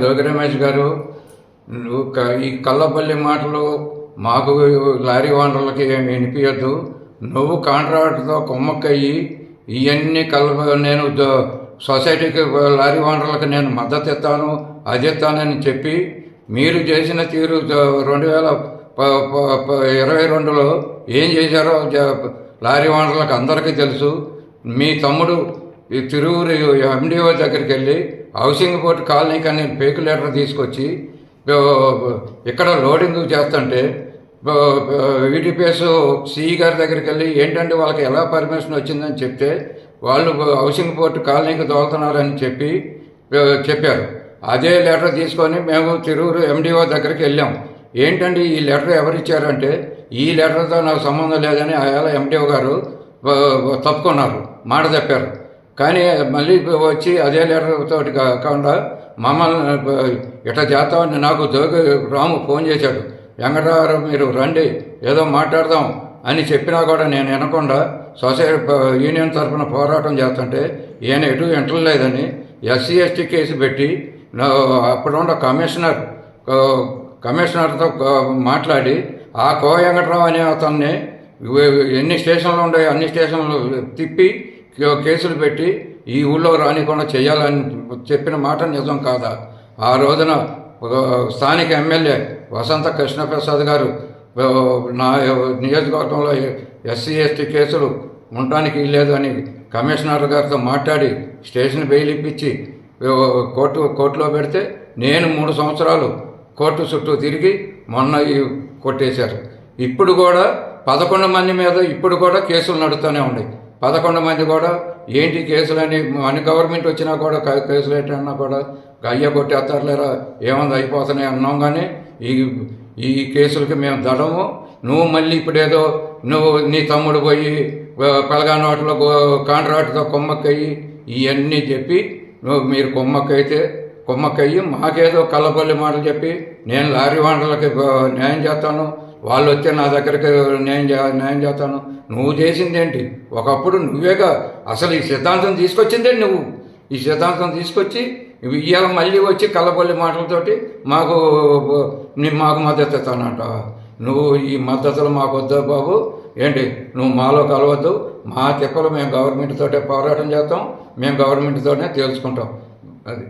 జోగి రమేష్ గారు నువ్వు ఈ కల్లపల్లి మాటలు మాకు లారీ వానరులకి ఏమి వినిపించద్దు నువ్వు కాంట్రాక్ట్తో కొమ్మక్కయ్యి ఇవన్నీ కల నేను సొసైటీకి లారీ వానరులకు నేను మద్దతు ఇస్తాను అది ఇస్తానని చెప్పి మీరు చేసిన తీరు రెండు వేల ప- ఇరవై రెండులో ఏం చేశారో లారీ వానరులకు అందరికీ తెలుసు. మీ తమ్ముడు ఈ తిరువురు ఎండిఓ దగ్గరికి వెళ్ళి హౌసింగ్ బోర్డు కాలనీ కానీ పేకు లెటర్ తీసుకొచ్చి ఇక్కడ లోడింగ్ చేస్తుంటే వీడిపిఎస్ సిఈ గారి దగ్గరికి వెళ్ళి ఏంటంటే వాళ్ళకి ఎలా పర్మిషన్ వచ్చిందని చెప్తే వాళ్ళు హౌసింగ్ బోర్డు కాలనీకి దోలుతున్నారని చెప్పి చెప్పారు. అదే లెటర్ తీసుకొని మేము తిరువురు ఎండిఓ దగ్గరికి వెళ్ళాం. ఏంటండి ఈ లెటర్ ఎవరిచ్చారంటే ఈ లెటర్తో నాకు సంబంధం లేదని ఆయాల ఎండిఓ గారు తప్పుకున్నారు మాట చెప్పారు కానీ మళ్ళీ వచ్చి అదే లెటర్ కాకుండా మమ్మల్ని ఇట చేస్తామని నాకు జోగి రాము ఫోన్ చేశాడు. వెంకటరావు మీరు రండి ఏదో మాట్లాడదాం అని చెప్పినా కూడా నేను వినకుండా సొసైటీ యూనియన్ తరఫున పోరాటం చేస్తుంటే ఈయన ఎటు వింటలేదని ఎస్సీ ఎస్టీ కేసు పెట్టి అప్పుడున్న కమిషనర్ కమిషనర్తో మాట్లాడి ఆ కో వెంకటరావు అనే అతన్ని ఎన్ని స్టేషన్లు ఉన్నాయో అన్ని స్టేషన్లు తిప్పి కేసులు పెట్టి ఈ ఊళ్ళో రానికుండా చేయాలని చెప్పిన మాట నిజం కాదా? ఆ రోజున ఒక స్థానిక ఎమ్మెల్యే వసంత కృష్ణప్రసాద్ గారు నా నియోజకవర్గంలో ఎస్సీ ఎస్టీ కేసులు ఉండటానికి లేదని కమిషనర్ గారితో మాట్లాడి స్టేషన్ బెయిల్ ఇప్పించి కోర్టు కోర్టులో పెడితే నేను మూడు సంవత్సరాలు కోర్టు చుట్టూ తిరిగి మొన్న ఈ కొట్టేశారు. ఇప్పుడు కూడా పదకొండు మంది మీద ఇప్పుడు కూడా కేసులు నడుస్తూనే ఉన్నాయి. పదకొండు మంది కూడా ఏంటి కేసులని అన్ని గవర్నమెంట్ వచ్చినా కూడా కేసులు ఏంటన్నా కూడా అయ్య కొట్టేస్తారులేరా? ఏమంది అయిపోతున్నాయి అన్నాం కానీ ఈ ఈ కేసులకి మేము దడము. నువ్వు మళ్ళీ ఇప్పుడేదో నువ్వు నీ తమ్ముడు పోయి పలగానోటలో కాంట్రాక్ట్తో కొమ్మక్కయ్యి ఇవన్నీ చెప్పి నువ్వు మీరు కొమ్మక్కైతే కొమ్మక్కయ్యి మాకేదో కల్లపల్లి మాటలు చెప్పి నేను లారీ వంటలకి న్యాయం చేస్తాను. వాళ్ళు వచ్చి నా దగ్గరికి న్యాయం చే న్యాయం చేస్తాను. నువ్వు చేసింది ఏంటి ఒకప్పుడు నువ్వేగా అసలు ఈ సిద్ధాంతం తీసుకొచ్చిందే నువ్వు. ఈ సిద్ధాంతం తీసుకొచ్చి ఇవాళ మళ్ళీ వచ్చి కళ్ళబొల్లి మాటలతోటి మాకు మాకు మద్దతు ఇస్తానంట. నువ్వు ఈ మద్దతులు మాకు వద్దు బాబు. ఏంటి? నువ్వు మాలో కలవద్దు. మా తిప్పలు మేము గవర్నమెంట్ తోటే పోరాటం చేస్తాం. మేము గవర్నమెంట్ తోటే తేల్చుకుంటాం. అది.